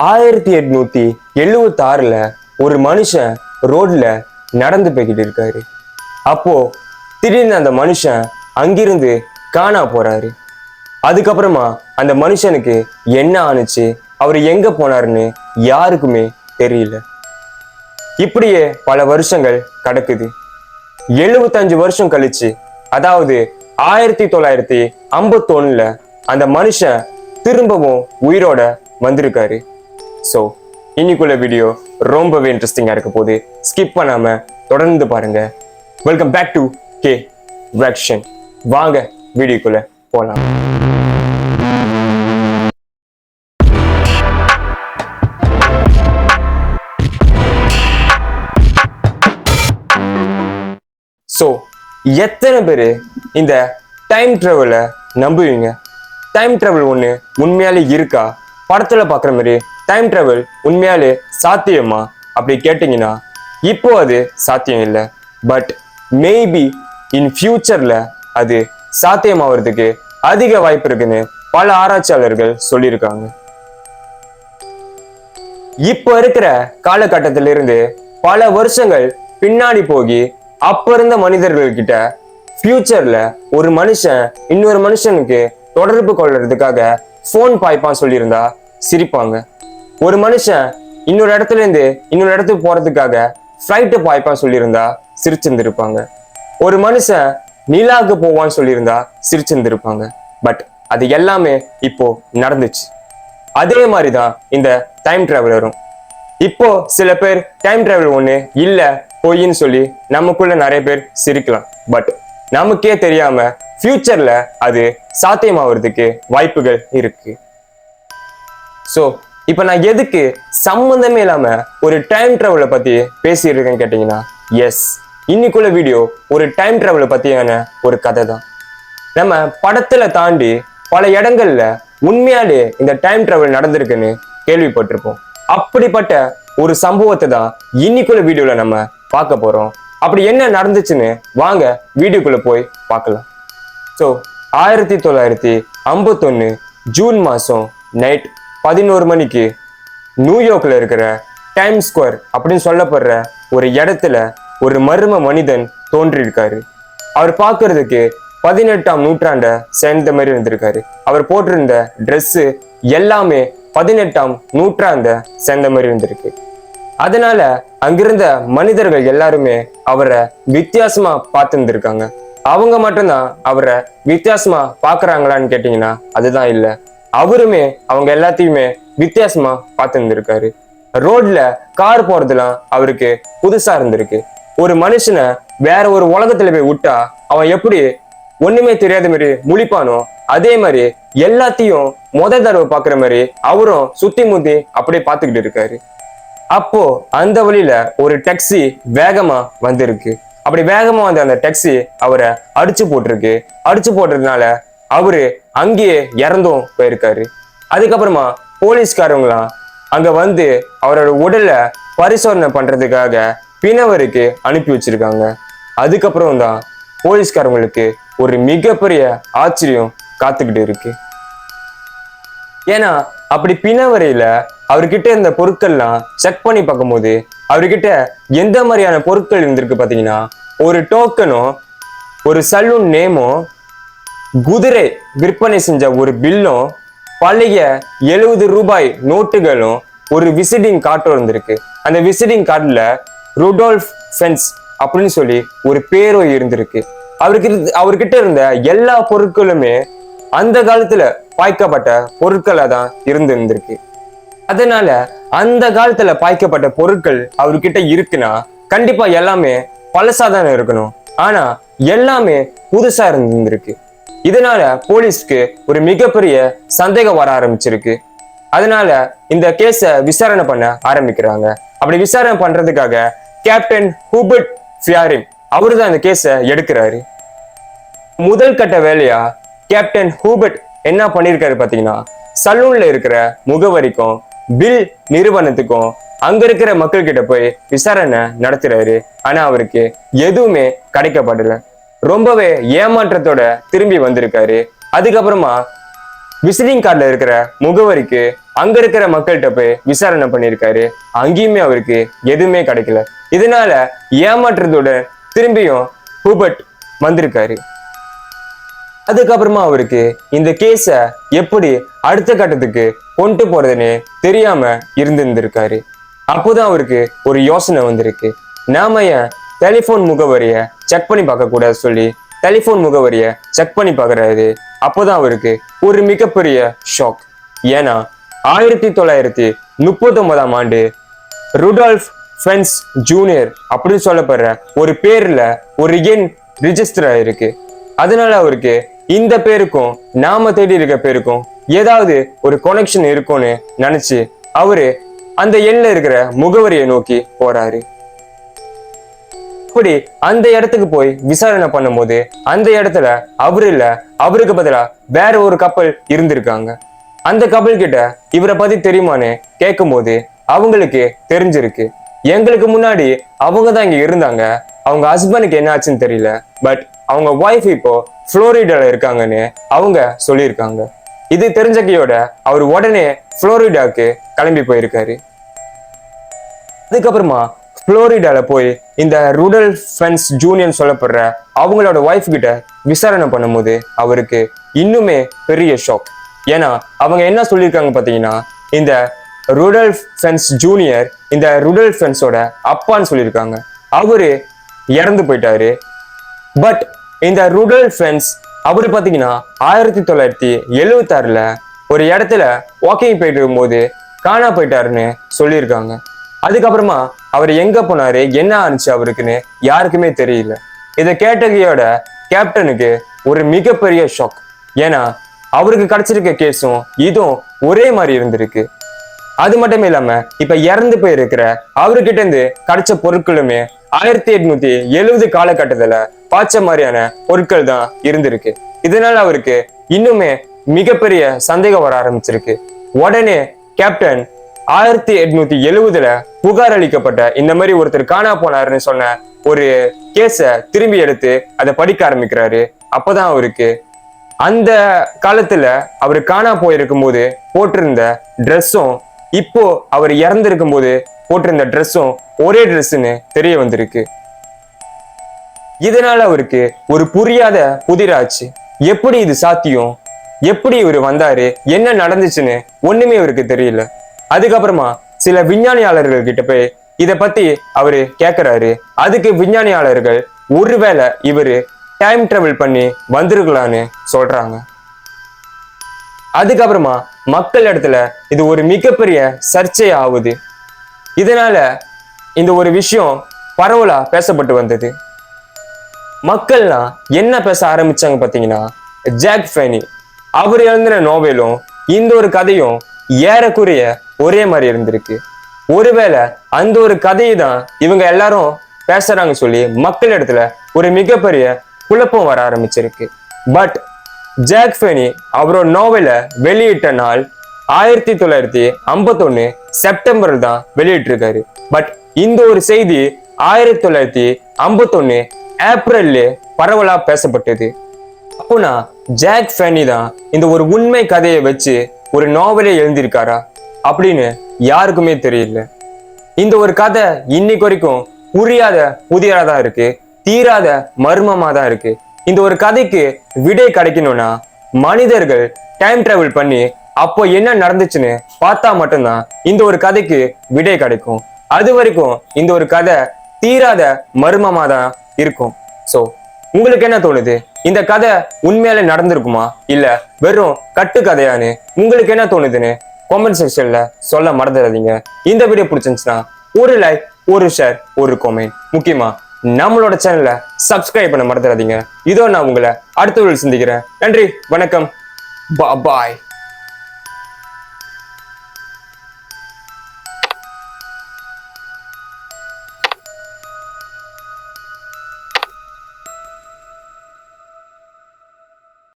ஆயிரத்தி எட்நூத்தி எழுபத்தி ஆறுல ஒரு மனுஷன் ரோட்ல நடந்து போய்கிட்டு இருக்காரு. அப்போ திடீர்னு அந்த மனுஷன் அங்கிருந்து காணா போறாரு. அதுக்கப்புறமா அந்த மனுஷனுக்கு என்ன ஆணுச்சு அவர் எங்க போனாருன்னு யாருக்குமே தெரியல. இப்படியே பல வருஷங்கள் கடக்குது. எழுபத்தஞ்சு வருஷம் கழிச்சு அதாவது ஆயிரத்தி தொள்ளாயிரத்தி ஐம்பத்தொன்னுல அந்த மனுஷன் திரும்பவும் உயிரோட வந்திருக்காரு. ஸோ இன்னைக்குள்ள வீடியோ ரொம்பவே இன்ட்ரெஸ்டிங்கா இருக்க போகுது. ஸ்கிப் பண்ணாம தொடர்ந்து பாருங்க. Welcome back to K vacation வாங்க வீடியோக்குள்ளே போலாம். ஸோ எத்தனை பேர் இந்த டைம் ட்ராவலை நம்புவீங்க? டைம் ட்ராவல் ஒன்று உண்மையாலே இருக்கா? படத்தில் பார்க்குற மாதிரி டைம் ட்ராவல் உண்மையாலே சாத்தியமா? அப்படி கேட்டிங்கன்னா இப்போ அது சாத்தியம் இல்லை. பட் மேபி இன் ஃபியூச்சரில் அது சாத்தியமாகிறதுக்கு அதிக வாய்ப்பு இருக்குன்னு பல ஆராய்ச்சியாளர்கள் சொல்லியிருக்காங்க. இப்போ இருக்கிற காலகட்டத்திலிருந்து பல வருஷங்கள் பின்னாடி போகி அப்போ இருந்த மனிதர்கள் கிட்ட ஒரு மனுஷன் இன்னொரு மனுஷனுக்கு தொடர்பு கொள்றதுக்காக ஃபோன் பாய்ப்பான் சொல்லியிருந்தா சிரிப்பாங்க. ஒரு மனுஷன் இன்னொரு இடத்துல இருந்து இன்னொரு இடத்துக்கு போறதுக்காக ஃப்ளைட்டு பாய்ப்பா சொல்லியிருந்தா சிரிச்சிருந்திருப்பாங்க. ஒரு மனுஷன் நிலாவுக்கு போவான்னு சொல்லியிருந்தா சிரிச்சிருந்திருப்பாங்க. பட் அது எல்லாமே இப்போ நடந்துச்சு. அதே மாதிரி தான் இந்த டைம் டிராவலரும் இப்போ சில பேர் டைம் டிராவல் ஒன்று இல்லை பொய்ன்னு சொல்லி நமக்குள்ள நிறைய பேர் சிரிக்கலாம். பட் நமக்கே தெரியாம ஃபியூச்சர்ல அது சாத்தியமாகிறதுக்கு வாய்ப்புகள் இருக்கு. ஸோ இப்போ நான் எதுக்கு சம்மந்தமே இல்லாம ஒரு டைம் ட்ராவலை பற்றி பேசிட்டு கேட்டிங்கன்னா எஸ் இன்னைக்குள்ள வீடியோ ஒரு டைம் ட்ராவலை பற்றியான ஒரு கதை தான். நம்ம படத்துல தாண்டி பல இடங்கள்ல உண்மையாலே இந்த டைம் ட்ராவல் நடந்திருக்குன்னு கேள்விப்பட்டிருப்போம். அப்படிப்பட்ட ஒரு சம்பவத்தை தான் இன்னைக்குள்ள வீடியோவில் நம்ம பார்க்க போறோம். அப்படி என்ன நடந்துச்சுன்னு வாங்க வீடியோக்குள்ளே போய் பார்க்கலாம். ஸோ ஆயிரத்தி தொள்ளாயிரத்தி ஐம்பத்தொன்னு ஜூன் மாதம் நைட் பதினோரு மணிக்கு நியூயார்க்கில் இருக்கிற டைம் ஸ்கொயர் அப்படின்னு சொல்லப்படுற ஒரு இடத்துல ஒரு மர்ம மனிதன் தோன்றியிருக்காரு. அவர் பார்க்கறதுக்கு பதினெட்டாம் நூற்றாண்டை சேர்ந்த மாதிரி இருந்திருக்காரு. அவர் போட்டிருந்த ட்ரெஸ்ஸு எல்லாமே பதினெட்டாம் நூற்றாண்டை சேர்ந்த மாதிரி இருந்திருக்கு. அதனால அங்கிருந்த மனிதர்கள் எல்லாருமே அவரை வித்தியாசமா பார்த்துருந்துருக்காங்க. அவங்க மட்டும்தான் அவரை வித்தியாசமா பாக்குறாங்களான்னு கேட்டீங்கன்னா அதுதான் இல்லை. அவருமே அவங்க எல்லாத்தையுமே வித்தியாசமா பார்த்துருந்துருக்காரு. ரோட்ல கார் போறதுலாம் அவருக்கு புதுசா இருந்திருக்கு. ஒரு மனுஷனை வேற ஒரு உலகத்துல போய் விட்டா அவன் எப்படி ஒண்ணுமே தெரியாத மாதிரி முழிப்பானோ அதே மாதிரி எல்லாத்தையும் முத தடவை பாக்குற மாதிரி அவரும் சுத்தி முத்தி அப்படியே பார்த்துக்கிட்டு இருக்காரு. அப்போ அந்த வழியில ஒரு டாக்ஸி வேகமா வந்திருக்கு. அப்படி வேகமா வந்த அந்த டாக்ஸி அவரை அடிச்சு போட்டிருக்கு. அடிச்சு போட்டதுனால அவரு அங்கேயே இறந்தும் போயிருக்காரு. அதுக்கப்புறமா போலீஸ்காரவங்களாம் அங்க வந்து அவரோட உடலை பரிசோதனை பண்றதுக்காக பிணவருக்கு அனுப்பி வச்சிருக்காங்க. அதுக்கப்புறம் தான் போலீஸ்காரங்களுக்கு ஒரு மிகப்பெரிய ஆச்சரியம் காத்துக்கிட்டு இருக்கு. ஏன்னா அப்படி பிணவரையில அவர்கிட்ட இருந்த பொருட்கள்லாம் செக் பண்ணி பார்க்கும்போது அவர்கிட்ட எந்த மாதிரியான பொருட்கள் இருந்திருக்கு பார்த்தீங்கன்னா ஒரு டோக்கனும் ஒரு சலூன் நேமும் குதிரை விற்பனை செஞ்ச ஒரு பில்லும் பழைய எழுபது ரூபாய் நோட்டுகளும் ஒரு விசிட்டிங் கார்டும் இருந்திருக்கு. அந்த விசிட்டிங் கார்டில் ருடோல்ஃப் ஃபென்ஸ் அப்படின்னு சொல்லி ஒரு பேரும் இருந்திருக்கு. அவருக்கு இருந்து- அவர்கிட்ட இருந்த எல்லா பொருட்களுமே அந்த காலத்துல பாய்க்கப்பட்ட பொருட்களா தான் இருந்திருந்திருக்கு. அதனால அந்த காலத்துல பாய்க்கப்பட்ட பொருட்கள் அவர்கிட்ட இருக்குன்னா கண்டிப்பா எல்லாமே பழசாதானே இருக்கணும். ஆனா எல்லாமே புதுசா இருந்திருக்கு. இதனால போலீஸ்க்கு ஒரு மிகப்பெரிய சந்தேகம் வர ஆரம்பிச்சிருக்கு. அதனால இந்த கேஸ விசாரணை பண்ண ஆரம்பிக்கிறாங்க. அப்படி விசாரணை பண்றதுக்காக கேப்டன் ஹூபர்ட் ஃபியாரிங் அவரு தான் இந்த கேஸ எடுக்கிறாரு. முதல் கட்ட வேலையா கேப்டன் ஹூபர்ட் என்ன பண்ணிருக்காரு பாத்தீங்கன்னா சலூன்ல இருக்கிற முகவரிக்கும் பில் நிறுவனத்துக்கும் அங்க இருக்கிற மக்கள் கிட்ட போய் விசாரணை நடத்துறாரு. ஆனா அவருக்கு எதுவுமே கிடைக்கப்படல. ரொம்பவே ஏமாற்றத்தோட திரும்பி வந்திருக்காரு. அதுக்கப்புறமா விசிட்டிங் கார்டில் இருக்கிற முகவரிக்கு அங்க இருக்கிற மக்கள்கிட்ட போய் விசாரணை பண்ணியிருக்காரு. அங்கேயுமே அவருக்கு எதுவுமே கிடைக்கல. இதனால ஏமாற்றத்தோட திரும்பியும் ஹூபர்ட் வந்திருக்காரு. அதுக்கப்புறமா அவருக்கு இந்த கேஸை எப்படி அடுத்த கட்டத்துக்கு கொண்டு போறதுன்னு தெரியாம இருந்திருந்திருக்காரு. அப்போதான் அவருக்கு ஒரு யோசனை வந்திருக்கு. நாம ஏன் டெலிஃபோன் முகவரியை செக் பண்ணி பார்க்கக்கூடாது சொல்லி டெலிஃபோன் முகவரியை செக் பண்ணி பார்க்குறாரு அப்போதான் அவருக்கு ஒரு மிகப்பெரிய ஷாக் ஏன்னா ஆயிரத்தி தொள்ளாயிரத்தி முப்பத்தொன்பதாம் ஆண்டு ருடால்ஃப் ஃபென்ஸ் ஜூனியர் அப்படின்னு சொல்லப்படுற ஒரு பேரில் ஒரு எண் ரிஜிஸ்டர் ஆயிருக்கு. அதனால அவருக்கு இந்த பேருக்கும் நாம தேடி இருக்க பேருக்கும் ஏதாவது ஒரு கொனெக்ஷன் இருக்கும்னு நினைச்சு அவரு அந்த எண்ணில் இருக்கிற முகவரியை நோக்கி போறாரு. இப்படி அந்த இடத்துக்கு போய் விசாரணை பண்ணும்போது அந்த இடத்துல அவர் இல்ல அவருக்கு பதிலா வேற ஒரு கப்பல் இருந்திருக்காங்க. அந்த கப்பல் கிட்ட இவரை பத்தி தெரியுமான்னு கேட்கும்போது அவங்களுக்கு தெரிஞ்சிருக்கு. எங்களுக்கு முன்னாடி அவங்க தான் இங்க இருந்தாங்க. அவங்க ஹஸ்பண்டுக்கு என்ன ஆச்சுன்னு தெரியல. பட் அவங்க ஒய்ஃப் இப்போ புளோரிடால இருக்காங்கன்னு அவங்க சொல்லியிருக்காங்க. இது தெரிஞ்ச கையோட அவர் உடனே புளோரிடாக்கு கிளம்பி போயிருக்காரு. அதுக்கப்புறமா புளோரிடால போய் இந்த ரூடல் ஃபென்ஸ் ஜூனியர் சொல்லப்படுற அவங்களோட ஒய்ஃப் கிட்ட விசாரணை பண்ணும்போது அவருக்கு இன்னுமே பெரிய ஷாக் ஏன்னா அவங்க என்ன சொல்லியிருக்காங்க பார்த்தீங்கன்னா இந்த ருடல் ஃபென்ஸ் ஜூனியர் இந்த ருடல் ஃபென்ஸோட அப்பான்னு சொல்லியிருக்காங்க. அவரு இறந்து போயிட்டாரு. பட் இந்த ருடல் ஃபென்ஸ் அவர் பார்த்தீங்கன்னா ஆயிரத்தி தொள்ளாயிரத்தி எழுவத்தாறில் ஒரு இடத்துல வாக்கிங் போயிட்டு இருக்கும்போது காணா போயிட்டாருன்னு சொல்லியிருக்காங்க. அதுக்கப்புறமா அவர் எங்க போனாரு என்ன ஆனிச்சு அவருக்குன்னு யாருக்குமே தெரியல. இதை கேட்டகையோட கேப்டனுக்கு ஒரு மிகப்பெரிய ஷாக் ஏன்னா அவருக்கு கிடைச்சிருக்க கேஸும் இதுவும் ஒரே மாதிரி இருந்திருக்கு. அது மட்டும் இல்லாம இப்ப இறந்து போயிருக்கிற அவர்கிட்ட இருந்து கிடைச்ச பொருட்களுமே ஆயிரத்தி எட்நூத்தி எழுபது காலகட்டத்துல பாய்ச்ச மாதிரியான பொருட்கள் தான் இருந்திருக்கு. இதனால அவருக்கு இன்னுமே மிகப்பெரிய சந்தேகம் வர ஆரம்பிச்சிருக்கு. உடனே கேப்டன் ஆயிரத்தி எட்நூத்தி எழுவதுல புகார் அளிக்கப்பட்ட இந்த மாதிரி ஒருத்தர் காணா போனாருன்னு சொன்ன ஒரு கேஸ திரும்பி எடுத்து அதை படிக்க ஆரம்பிக்கிறாரு. அப்பதான் அவருக்கு அந்த காலத்துல அவர் காணா போயிருக்கும் போது போட்டிருந்த ட்ரெஸ்ஸும் இப்போ அவர் இறந்திருக்கும் போது போட்டிருந்த ட்ரெஸ்ஸும் ஒரே ட்ரெஸ்ஸுன்னு தெரிய வந்திருக்கு. இதனால அவருக்கு ஒரு புரியாத புதிராச்சு எப்படி இது சாத்தியம்? எப்படி இவர் வந்தாரு? என்ன நடந்துச்சுன்னு ஒண்ணுமே இவருக்கு தெரியல. அதுக்கப்புறமா சில விஞ்ஞானியாளர்கள் கிட்ட போய் இதை பத்தி அவரு கேட்கிறாரு அதுக்கு விஞ்ஞானியாளர்கள் ஒருவேளை இவரு டைம் டிராவல் பண்ணி வந்திருக்கலான்னு சொல்றாங்க. அதுக்கப்புறமா மக்கள் இடத்துல இது ஒரு மிகப்பெரிய சர்ச்சை ஆகுது இதனால இந்த ஒரு விஷயம் பரவலா பேசப்பட்டு வந்தது. மக்கள்லாம் என்ன பேச ஆரம்பிச்சாங்க பார்த்தீங்கன்னா ஜாக் ஃபேனி அவர் எழுந்தின நோவேலும் இந்த ஒரு கதையும் ஏறக்குறைய ஒரே மாதிரி இருந்திருக்கு. ஒருவேளை அந்த ஒரு கதையை தான் இவங்க எல்லாரும் பேசுறாங்க சொல்லி மக்கள் இடத்துல ஒரு மிகப்பெரிய குழப்பம் வர ஆரம்பிச்சிருக்கு. பட் ஜாக் ஃபேனி அவரோட நோவலை வெளியிட்ட நாள் ஆயிரத்தி தொள்ளாயிரத்தி ஐம்பத்தொன்னு செப்டம்பர் தான் வெளியிட்டிருக்காரு. பட் இந்த ஒரு செய்தி ஆயிரத்தி தொள்ளாயிரத்தி ஐம்பத்தொன்னு ஏப்ரல்ல பரவலா பேசப்பட்டது. அப்போனா ஜாக் ஃபேனி தான் இந்த ஒரு உண்மை கதையை வச்சு ஒரு நாவலே எழுந்திருக்காரா அப்படின்னு யாருக்குமே தெரியல. இந்த ஒரு கதை இன்னைக்கு வரைக்கும் புரியாத புதியதா தான் இருக்கு தீராத மர்மமாக தான் இருக்கு. இந்த ஒரு கதைக்கு விடை கிடைக்கணும்னா மனிதர்கள் டைம் டிராவல் பண்ணி அப்போ என்ன நடந்துச்சுன்னு பார்த்தா மட்டும்தான் இந்த ஒரு கதைக்கு விடை கிடைக்கும். அது வரைக்கும் இந்த ஒரு கதை தீராத மர்மமாக தான் இருக்கும். ஸோ உங்களுக்கு என்ன தோணுது? இந்த கதை உண்மையாலே நடந்திருக்குமா? இல்ல வெறும் கட்டு கதையான்னு உங்களுக்கு என்ன தோணுதுன்னு கமெண்ட் செக்ஷன்ல சொல்ல மறந்துடாதீங்க. இந்த வீடியோ பிடிச்சிருந்துச்சுன்னா ஒரு லைக் ஒரு ஷேர் ஒரு கமெண்ட் முக்கியமா நம்மளோட சேனலை சப்ஸ்கிரைப் பண்ண மறந்துடாதீங்க. இதோ நான் உங்களை அடுத்த வீடியோ சந்திக்கிறேன். நன்றி வணக்கம். பாய்